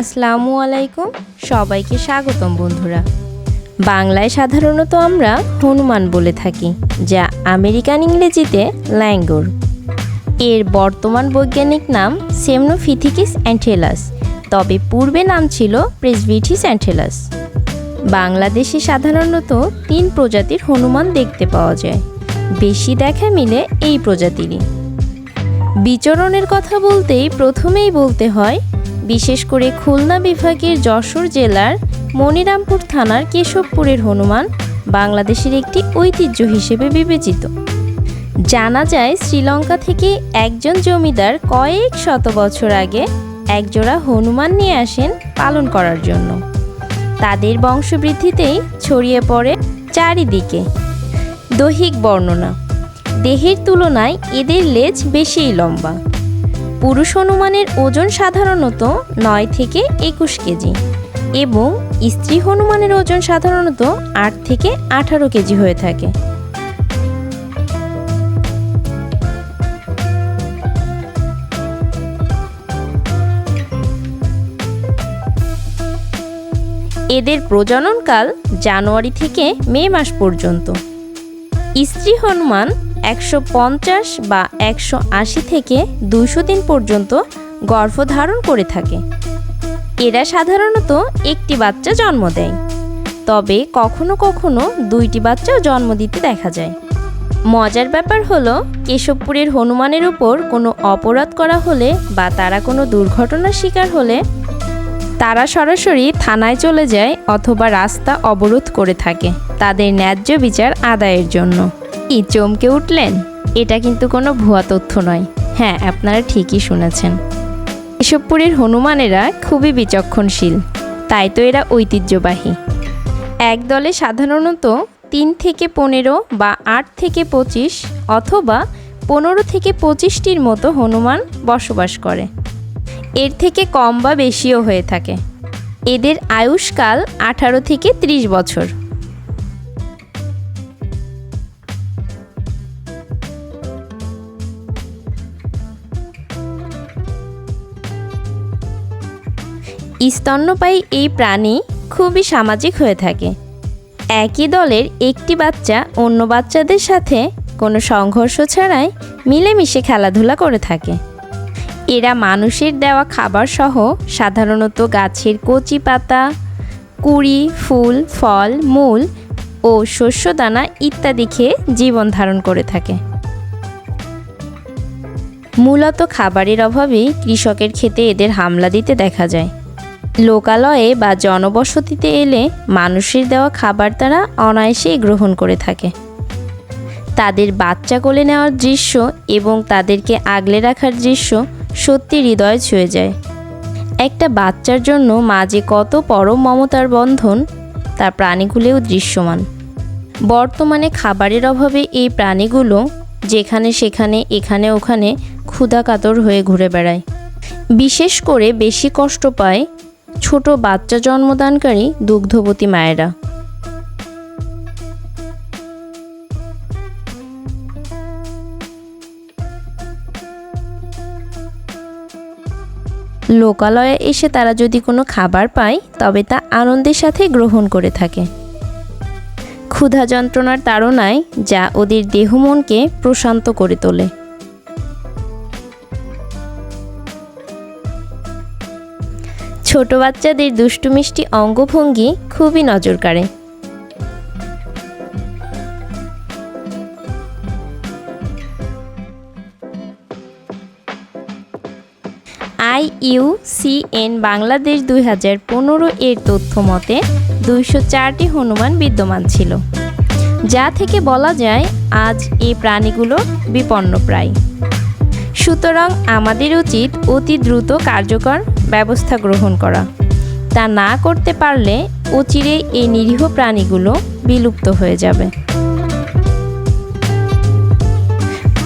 আসসালামু আলাইকুম। সবাইকে স্বাগতম বন্ধুরা। বাংলায় সাধারণত আমরা হনুমান বলে থাকি, যা আমেরিকান ইংরেজিতে ল্যাঙ্গোর। এর বর্তমান বৈজ্ঞানিক নাম সেমনোফিথিকিস অ্যান্টেলাস তবে পূর্বে নাম ছিল প্রেসভিটিস অ্যান্টেলাস বাংলাদেশে সাধারণত তিন প্রজাতির হনুমান দেখতে পাওয়া যায়। বেশি দেখা মিলে এই প্রজাতিরই। বিচরণের কথা বলতেই প্রথমেই বলতে হয় বিশেষ করে খুলনা বিভাগের যশোর জেলার মনিরামপুর থানার কেশবপুরের হনুমান বাংলাদেশের একটি ঐতিহ্য হিসেবে বিবেচিত। জানা যায়, শ্রীলঙ্কা থেকে একজন জমিদার কয়েক শত বছর আগে একজোড়া হনুমান নিয়ে আসেন পালন করার জন্য। তাদের বংশবৃদ্ধিতেই ছড়িয়ে পড়ে চারিদিকে দৈহিক বর্ণনা। দেহের তুলনায় এদের লেজ বেশিই লম্বা। পুরুষ হনুমানের ওজন সাধারণত নয় থেকে একুশ কেজি এবং স্ত্রী হনুমানের ওজন সাধারণত আট থেকে আঠারো কেজি হয়ে থাকে। এদের প্রজননকাল জানুয়ারি থেকে মে মাস পর্যন্ত। স্ত্রী হনুমান একশো পঞ্চাশ বা একশো আশি থেকে দুশো দিন পর্যন্ত গর্ভধারণ করে থাকে। এরা সাধারণত একটি বাচ্চা জন্ম দেয়। তবে কখনো কখনো দুইটি বাচ্চাও জন্ম দিতে দেখা যায়। মজার ব্যাপার হলো, কেশবপুরের হনুমানের উপর কোনো অপরাধ করা হলে বা তারা কোনো দুর্ঘটনার শিকার হলে তারা সরাসরি থানায় চলে যায় অথবা রাস্তা অবরোধ করে থাকে, তাদের ন্যায্য বিচার আদায়ের জন্য। কি চমকে উঠলেন? এটা কিন্তু কোনো ভুয়া তথ্য নয়। হ্যাঁ আপনারা ঠিকই শুনেছেন। কেশবপুরের হনুমানেরা খুবই বিচক্ষণশীল। তাই তো এরা ঐতিহ্যবাহী। এক দলে সাধারণত তিন থেকে পনেরো বা আট থেকে পঁচিশ অথবা পনেরো থেকে পঁচিশটির মতো হনুমান বসবাস করে। এর থেকে কম বা বেশিও হয়ে থাকে। এদের আয়ুষ্কাল আঠারো থেকে ত্রিশ বছর। স্তন্যপায়ী এই প্রাণী খুবই সামাজিক হয়ে থাকে। একই দলের একটি বাচ্চা অন্য বাচ্চাদের সাথে কোনো সংঘর্ষ ছাড়াই মিলেমিশে খেলাধুলা করে থাকে। এরা মানুষের দেওয়া খাবার সহ সাধারণত গাছের কচি পাতা, কুড়ি, ফুল, ফল, মূল ও শস্যদানা ইত্যাদি খেয়ে জীবন ধারণ করে থাকে। মূলত খাবারের অভাবেই কৃষকের খেতে এদের হামলা দিতে দেখা যায়। লোকালয়ে বা জনবসতিতে এলে মানুষের দেওয়া খাবার তারা অনায়াসেই গ্রহণ করে থাকে। তাদের বাচ্চা কোলে নেওয়ার দৃশ্য এবং তাদেরকে আগলে রাখার দৃশ্য সত্যি হৃদয় ছুঁয়ে যায়। একটা বাচ্চার জন্য মা যে কত পরম মমতার বন্ধন, তা প্রাণীগুলোও দৃশ্যমান। বর্তমানে খাবারের অভাবে এই প্রাণীগুলো যেখানে সেখানে, এখানে ওখানে ক্ষুধা কাতর হয়ে ঘুরে বেড়ায়। বিশেষ করে বেশি কষ্ট পায় ছোট বাচ্চা জন্মদানকারী দুগ্ধবতী মায়েরা। লোকালয়ে এসে তারা যদি কোনো খাবার পায়, তবে তা আনন্দের সাথে গ্রহণ করে থাকে। ক্ষুধা যন্ত্রণার তাড়নায় যা ওদের দেহ মনকে প্রশান্ত করে তোলে। ছোট বাচ্চাদের দুষ্টু মিষ্টি অঙ্গভঙ্গি খুবই নজর কাড়ে। I U C N Bangladesh দুই হাজার পনেরো এর তথ্য মতে দুইশো চারটি হনুমান বিদ্যমান ছিল। যা থেকে বলা যায় আজ এই প্রাণীগুলো বিপন্ন প্রায় সুতরাং আমাদের উচিত অতি দ্রুত কার্যকর ব্যবস্থা গ্রহণ করা। তা না করতে পারলে অচিরে এই নিরীহ প্রাণীগুলো বিলুপ্ত হয়ে যাবে।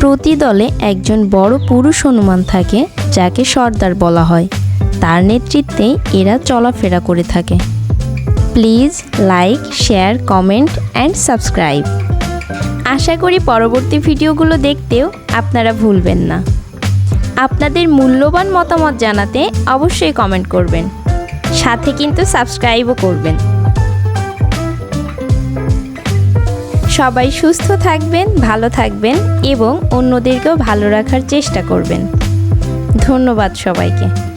প্রতি দলে একজন বড় পুরুষ হনুমান থাকে, যাকে সর্দার বলা হয়। তার নেতৃত্বে এরা চলাফেরা করে থাকে। Please like, share, comment and subscribe. আশা করি পরবর্তী ভিডিওগুলো দেখতেও আপনারা ভুলবেন না। আপনাদের মূল্যবান মতামত জানাতে অবশ্যই কমেন্ট করবেন। সাথে কিন্তু সাবস্ক্রাইবও করবেন। সবাই সুস্থ থাকবেন, ভালো থাকবেন এবং অন্যদেরকেও ভালো রাখার চেষ্টা করবেন। ধন্যবাদ সবাইকে।